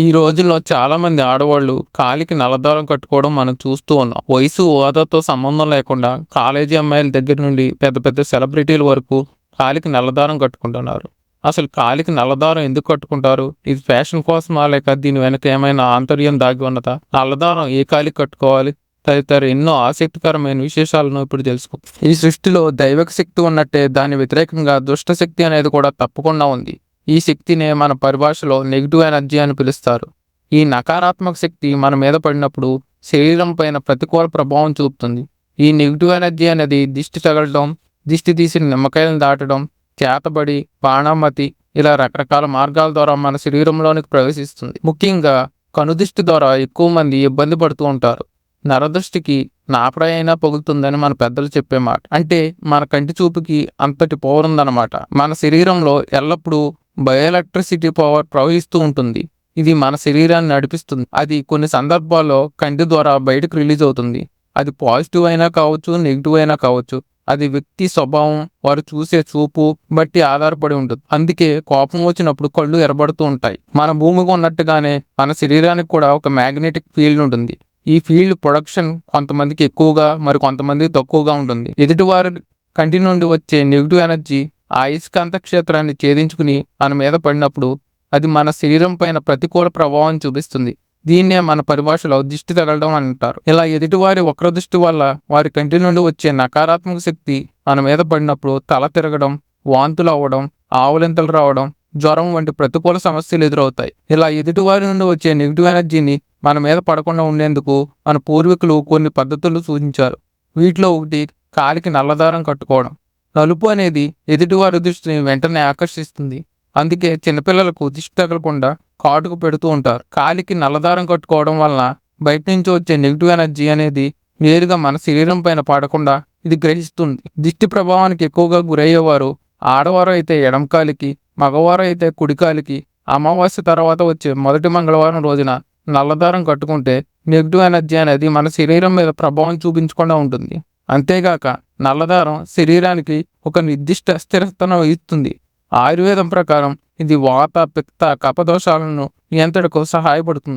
ఈ రోజుల్లో చాలా మంది ఆడవాళ్ళు కాలికి నల్లదారం కట్టుకోవడం మనం చూస్తూ ఉన్నాం. వయసు హోదాతో సంబంధం లేకుండా కాలేజీ అమ్మాయిల దగ్గర నుండి పెద్ద పెద్ద సెలబ్రిటీల వరకు కాలికి నల్లదారం కట్టుకుంటున్నారు. అసలు కాలికి నల్లదారం ఎందుకు కట్టుకుంటారు? ఇది ఫ్యాషన్ కోసమా లేక దీని వెనక ఏమైనా ఆంతర్యం దాగి ఉన్నదా? నల్లదారం ఏ కాలికి కట్టుకోవాలి? తదితర ఎన్నో ఆసక్తికరమైన విశేషాలను ఇప్పుడు తెలుసుకో ఈ సృష్టిలో దైవక శక్తి ఉన్నట్టే దాని వ్యతిరేకంగా దుష్ట శక్తి అనేది కూడా తప్పకుండా ఉంది. ఈ శక్తినే మన పరిభాషలో నెగిటివ్ ఎనర్జీ అని పిలుస్తారు. ఈ నకారాత్మక శక్తి మన మీద పడినప్పుడు శరీరం పైన ప్రతికూల ప్రభావం చూపుతుంది. ఈ నెగిటివ్ ఎనర్జీ అనేది దిష్టి తగలడం దిష్టి తీసిన నిమ్మకాయలను దాటడం చేతబడి బాణామతి ఇలా రకరకాల మార్గాల ద్వారా మన శరీరంలోనికి ప్రవేశిస్తుంది. ముఖ్యంగా కనుదిష్టి ద్వారా ఎక్కువ మంది ఇబ్బంది పడుతూ ఉంటారు. నరదృష్టికి నాపడైనా అయినా పొగులుతుందని మన పెద్దలు చెప్పే మాట. అంటే మన కంటి చూపుకి అంతటి పోరుందనమాట మన శరీరంలో ఎల్లప్పుడూ బయోఎలక్ట్రిసిటీ పవర్ ప్రవహిస్తూ ఉంటుంది. ఇది మన శరీరాన్ని నడిపిస్తుంది. అది కొన్ని సందర్భాల్లో కంటి ద్వారా బయటకు రిలీజ్ అవుతుంది. అది పాజిటివ్ అయినా కావచ్చు నెగిటివ్ అయినా కావచ్చు. అది వ్యక్తి స్వభావం వారు చూసే చూపు బట్టి ఆధారపడి ఉంటుంది. అందుకే కోపం వచ్చినప్పుడు కళ్ళు ఎరబడుతూ ఉంటాయి. మన భూమికి ఉన్నట్టుగానే మన శరీరానికి కూడా ఒక మ్యాగ్నెటిక్ ఫీల్డ్ ఉంటుంది. ఈ ఫీల్డ్ ప్రొడక్షన్ కొంతమందికి ఎక్కువగా మరి కొంతమందికి తక్కువగా ఉంటుంది. ఎదుటివారి కంటి నుండి వచ్చే నెగిటివ్ ఎనర్జీ ఆ ఇస్కాంత క్షేత్రాన్ని ఛేదించుకుని మన మీద పడినప్పుడు అది మన శరీరం పైన ప్రతికూల ప్రభావం చూపిస్తుంది. దీన్నే మన పరిభాషలో దిష్టి తగలడం అంటారు. ఇలా ఎదుటివారి వక్ర దృష్టి వల్ల వారి కంటి నుండి వచ్చే నకారాత్మక శక్తి మన మీద పడినప్పుడు తల తిరగడం వాంతులు అవ్వడం ఆవులింతలు రావడం జ్వరం వంటి ప్రతికూల సమస్యలు ఎదురవుతాయి. ఇలా ఎదుటివారి నుండి వచ్చే నెగిటివ్ ఎనర్జీని మన మీద పడకుండా ఉండేందుకు మన పూర్వీకులు కొన్ని పద్ధతులు సూచించారు. వీటిలో ఒకటి కాలికి నల్లదారం కట్టుకోవడం. నలుపు అనేది ఎదుటివారి దృష్టిని వెంటనే ఆకర్షిస్తుంది. అందుకే చిన్నపిల్లలకు దిష్టి తగలకుండా కాటుకు పెడుతూ ఉంటారు. కాలికి నల్లదారం కట్టుకోవడం వలన బయట నుంచి వచ్చే నెగిటివ్ ఎనర్జీ అనేది నేరుగా మన శరీరం పైన పడకుండా ఇది గ్రహిస్తుంది. దిష్టి ప్రభావానికి ఎక్కువగా గురయ్యేవారు ఆడవారు అయితే ఎడం కాలికి మగవారు అయితే కుడికాలికి అమావాస్య తర్వాత వచ్చే మొదటి మంగళవారం రోజున నల్లదారం కట్టుకుంటే నెగిటివ్ ఎనర్జీ అనేది మన శరీరం మీద ప్రభావం చూపించకుండా ఉంటుంది. అంతేగాక నల్లదారం శరీరానికి ఒక నిర్దిష్ట స్థిరతను ఇస్తుంది. ఆయుర్వేదం ప్రకారం ఇది వాత పిత్త కపదోషాలను నియంత్రణకు సహాయపడుతుంది.